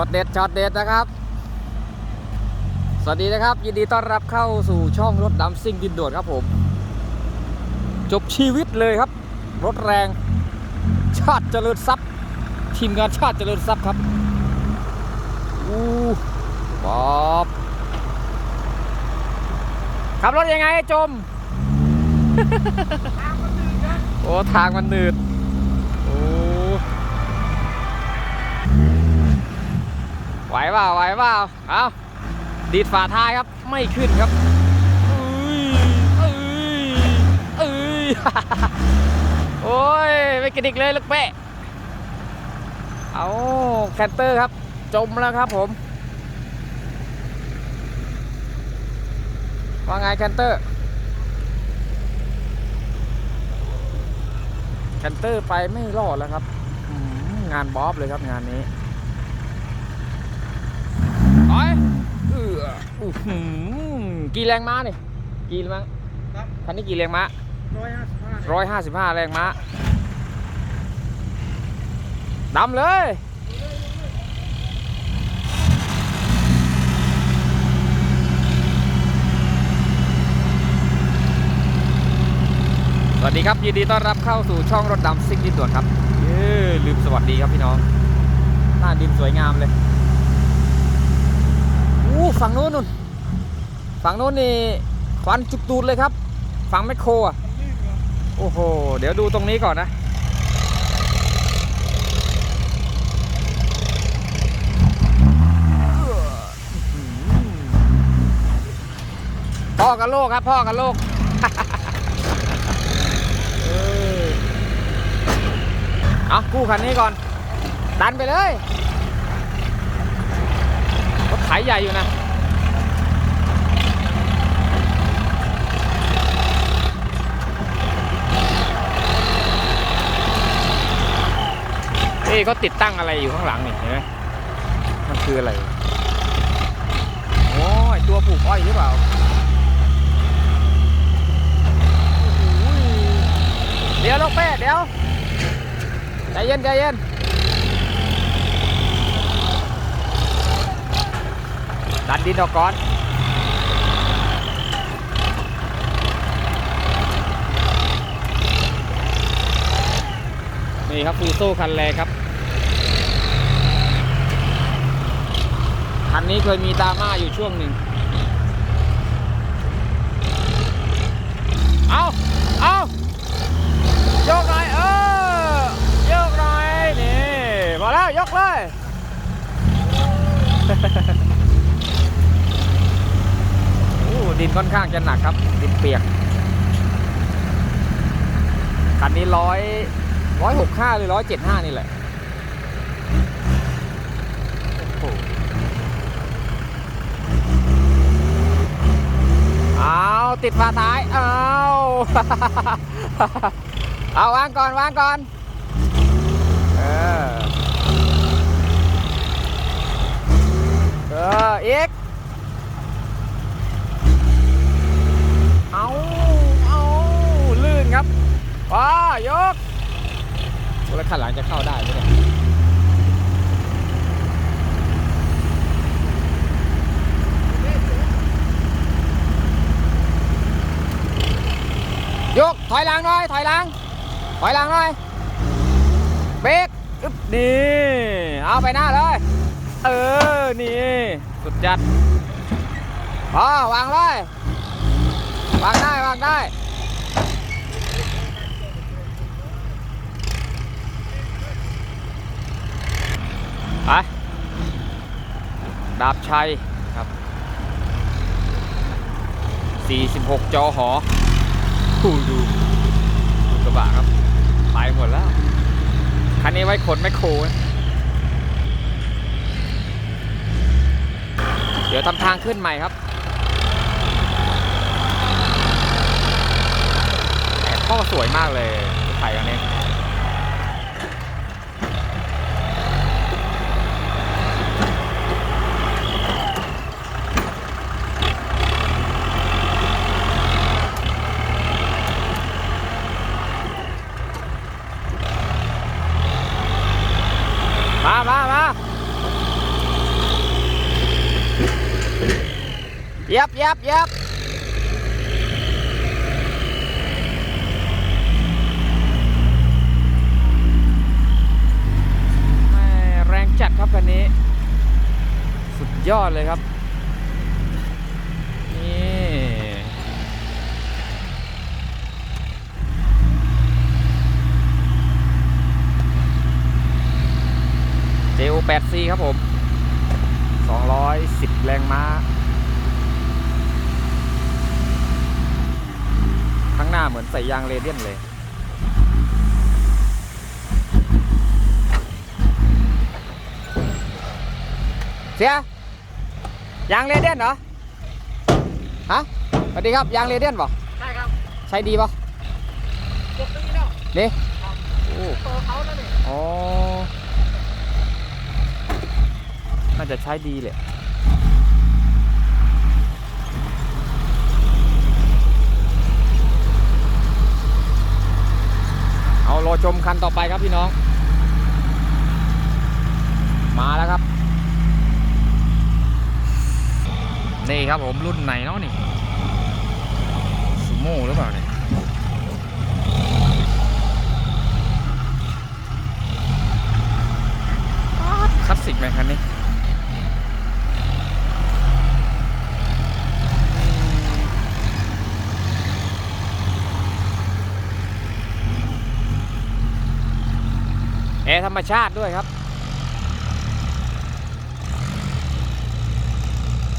ช็อตเด็ดช็อตเด็ดนะครับ สวัสดีนะครับ ยินดีต้อนรับเข้าสู่ช่องรถดำซิ่งดินโดดครับผม จบชีวิตเลยครับ รถแรง ชาติเจริญทรัพย์ทีมงานชาติเจริญทรัพย์ครับอู้ป๊อบขับรถยังไงจม โอ้ ทางมันหนืด โอ้ ไหวเปล่าไหวเปล่าเอาดีดฝาท้ายครับไม่ขึ้นครับเอ้ยเอ้ยเอ้ยโอ้ยไม่กระดิกเลยลูกเป๊ะเอาแคนเตอร์ครับ จมแล้วครับผมว่าไงแคนเตอร์แคนเตอร์ไปไม่รอดแล้วครับ งานบอบเลยครับงานนี้ ไปเอออื้อหือกี่แรงม้าเนี่ยกี่แรงม้าครับ คันนี้กี่แรงม้าร้อยห้าสิบห้าร้อยห้าสิบห้าแรงม้าดำเลย สวัสดีครับ ยินดีต้อนรับเข้าสู่ช่องรถดำซิ่งดินด่วนครับเย้ลืมสวัสดีครับพี่น้อง หน้าดินสวยงามเลย อู้ฝั่งโน้นนู่นฝั่งโน้นนี่ควันจุกตูดเลยครับ ฝั่งแมคโครอะโอ้โห เดี๋ยวดูตรงนี้ก่อนนะพ่อกับโลกครับพ่อกับโลกเออเอากู้คันนี้ก่อน ดันไปเลย รถไถใหญ่อยู่นะเอ้ยเขาติดตั้งอะไรอยู่ข้างหลังนี่เห็นไหมมันคืออะไร โอ้ยตัวผูกอ้อยหรือเปล่าเดี๋ยวลูกเป้เดี๋ยวใจเย็นใจเย็น ดันดินออกก่อนนี่ครับฟูโซ่คันแรกครับคันนี้เคยมีดราม่าอยู่ช่วงหนึ่ง เอาเอายกหน่อย เออยกหน่อย นี่มาแล้ว ยกเลย โอ้ ดินค่อนข้างจะหนักครับ ดินเปียก คันนี้ร้อยร้อยหกห้าหรือร้อยเจ็ดห้านี่แหละอ้โหเอาติดฝาท้าย เอาเอาวางก่อนวางก่อน เออ เอออีก เอาเอาลื่น ครับว้ายกแล้วขันหลังจะเข้าได้ไหมเนี่ยยก ถอยหลังหน่อย ถอยหลัง ถอยหลังหน่อย เบรกอึ๊บนี่ เอาไปหน้าเลย เออ นี่ สุดจัดพอวางเลยวางได้ วางได้ ไปดาบชัยครับ 46 จอหอดูดูดูกระบะครับไปหมดแล้ว คันนี้ไว้ขนแมคโครนเดี๋ยวทำทางขึ้นใหม่ครับแต่ท่อสวยมากเลยรถไถคันนี้มามา เห ย็บย็บแรงจัดครับคันนี้ สุดยอดเลยครับ นี่ JO 8 C ครับผม 210 แรงม้าางหน้าเหมือนใส่ยางเรเดียนเลย เสีย ยางเรเดียนเหรอ ฮะสวัสดีครับ ยางเรเดียนป่ะใช่ครับ ใช้ดีป่ะยกตรงนี้แล้วนี่ครับโอ้เปิดเขาแล้วนี่อ๋อ น่าจะใช้ดีเลย เอา รอชมคันต่อไปครับพี่น้อง มาแล้วครับ นี่ครับผมรุ่นไหนเนาะนี่ซูโม่หรือเปล่าเนี่ย คลาสสิกไหมคันนี้แอร์ธรร มชาติด้วยครับ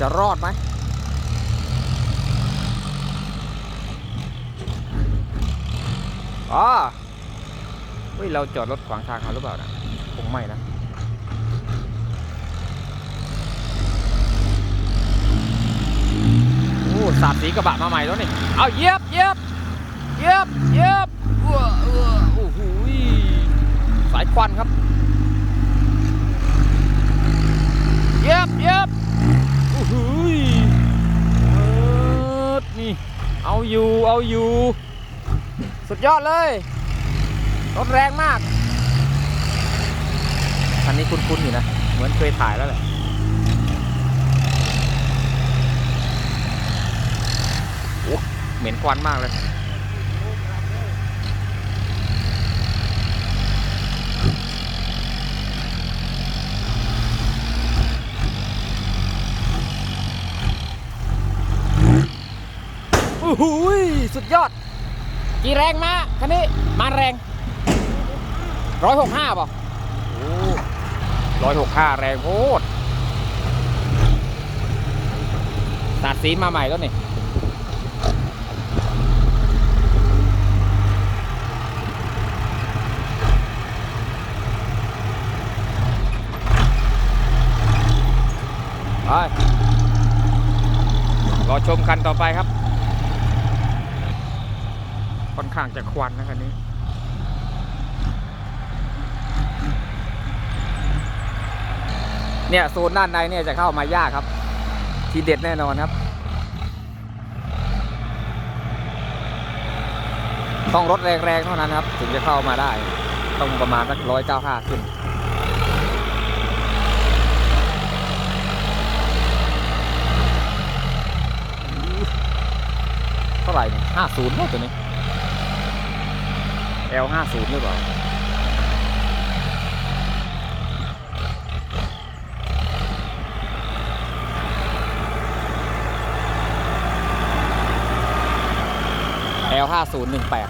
จะรอดไหมอ๋อเฮ้ย เราจอดรถขวางทางเขาหรือเปล่านะคงไม่นะโอ้สาดสีกระบะมาใหม่แล้วนี่ เอาเยียบเยียบเยียบเยียบเอื้อเอื้อโอ้โหยสายค วันครับเยียบเยียบโอ้โหยเออนี่ เอาอยู่ เอาอยู่ สุดยอดเลย รถแรงมาก คันนี้คุ้นๆอยู่นะ เหมือนเคยถ่ายแล้วแหละเหม็นควันมากเลย หยสุดยอด กี่แรงมาคันนี้ มาแรงร้อยหกห้าป่ะโอ้ร้อยหกห้าแรงโคตรตัดสีมาใหม่แล้วนี่ไปรอชมคันต่อไปครับ ค่อนข้างจะควันนะคันนี้เนี่ยโซนด้านในเนี่ยจะเข้ามายากครับ ทีเด็ดแน่นอนครับ ต้องรถแรงๆเท่านั้นครับ ถึงจะเข้ามาได้ ต้องประมาณสักร้อยเก้าห้าขึ้นเท่าไหร่เนี่ยห้าศูนย์ตัวนี้ L ห้าศูนย์หรือเปล่า L ห้าศูนย์หนึ่งแปด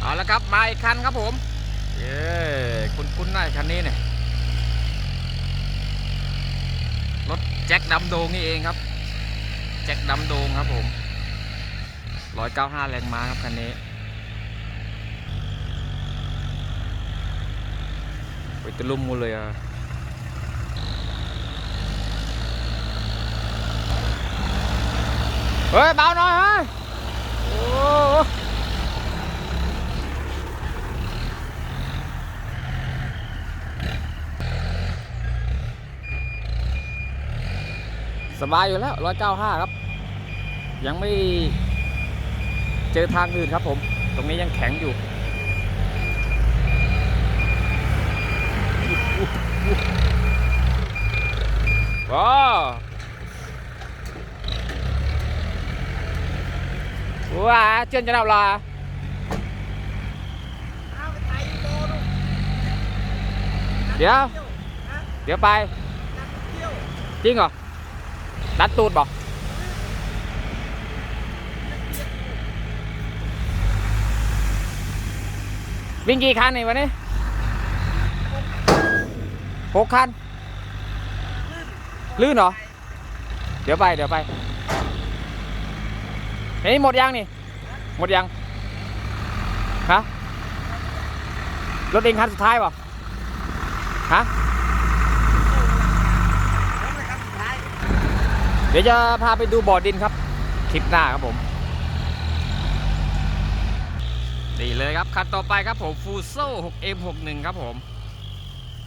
เอาละครับ มาอีกคันครับผม คันนี้เนี่ย รถแจ็คดำโดงนี่เองครับ แจ็คดำโดงครับผม195แรงม้าครับคันนี้ไปตะลุ่มมูเลยอะเฮ้ยเบาหน่อยเฮ้ยโอ้ บายอยู่แล้ว195ครับ ยังไม่เจอทางอื่นครับผม ตรงนี้ยังแข็งอยู่ว้าวว้าเจนจะนับลาเอาไปถ่ายวิดีโอดูเดี๋ยว เดี๋ยวไป จริงเหรอ ดัดตูดบอกวิ่งกี่คันนี่วันนี้หกคัน ลื่นเหรอ เดี๋ยวไป เดี๋ยวไปเฮ้ยหมดยังนี่ หมดยัง ฮะ รถเองคันสุดท้ายเปล่ะฮะ ผมเลยครับสุดท้าย เดี๋ยวจะพาไปดูบ่อดินครับ คลิปหน้าครับผมดีเลยครับคันต่อไปครับผมฟูโซ่ 6M61 ครับผม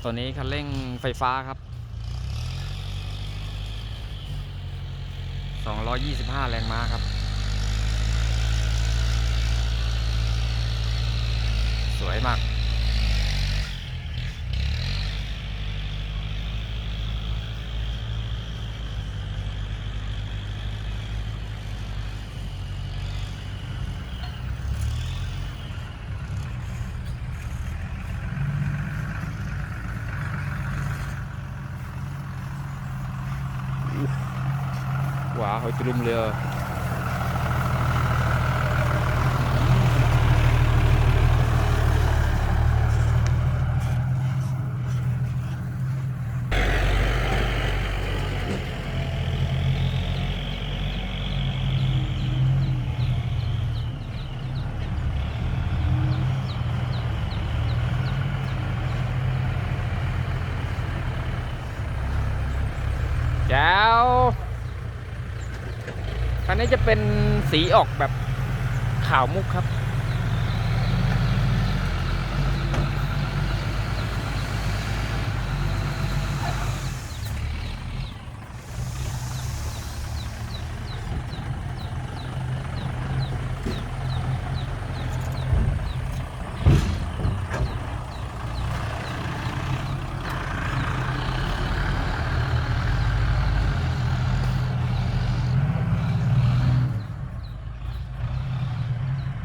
ตัวนี้คันเร่งไฟฟ้าครับ 225 แรงม้าครับ สวยมาก hoi trung lừa นี้จะเป็นสีออกแบบขาวมุกครับ